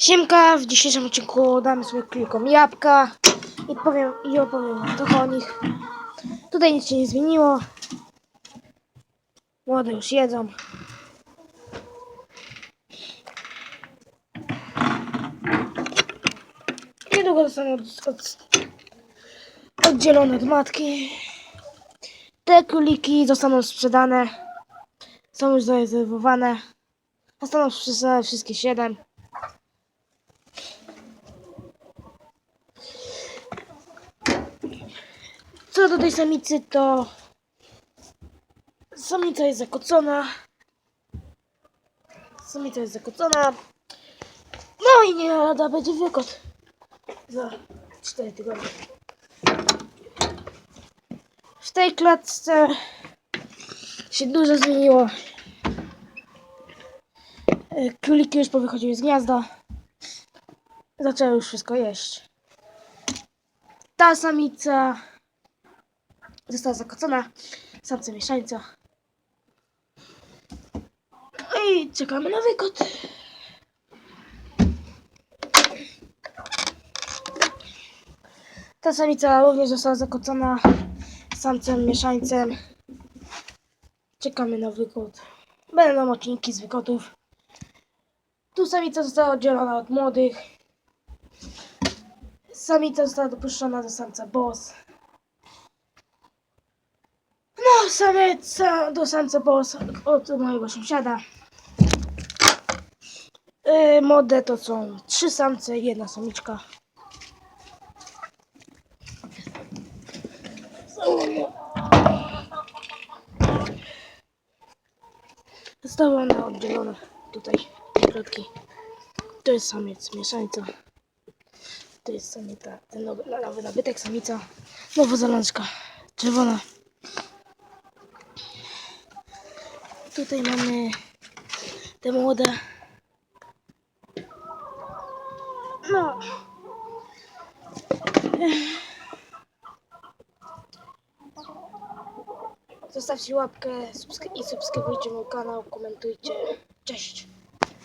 Siemka, w dzisiejszym odcinku damy sobie klikom jabłka i powiem i opowiem trochę o nich. Tutaj nic się nie zmieniło. Młode już jedzą. Niedługo zostaną od, od, oddzielone od matki. Te króliki zostaną sprzedane. Są już zarezerwowane. Zostaną sprzedane wszystkie siedem. Co do tej samicy, to samica jest zakocona. Samica jest zakocona. No i nie lada będzie wykot za 4 tygodnie. W tej klatce się dużo zmieniło. E, Króliki już powychodziły z gniazda. Zaczęły już wszystko jeść. Ta samica została zakocona. Samce mieszańca. No i czekamy na wykot. Ta samica również została zakocona samcem mieszańcem. Czekamy na wykot. Będą odcinki z wykotów. Tu samica została oddzielona od młodych. Samica została dopuszczona do samca boss. No, samica do samca boss od mojego sąsiada. Yy, młode to są trzy samce jedna samiczka. Zostały one oddzielone tutaj klatki. To jest samiec mieszańca. To jest samica, ten nowy, nowy nabytek samica. Nowozelandzka, czerwona. Tutaj mamy te młode. No. Zostawcie łapkę i subskrybujcie mój kanał, komentujcie. Cześć.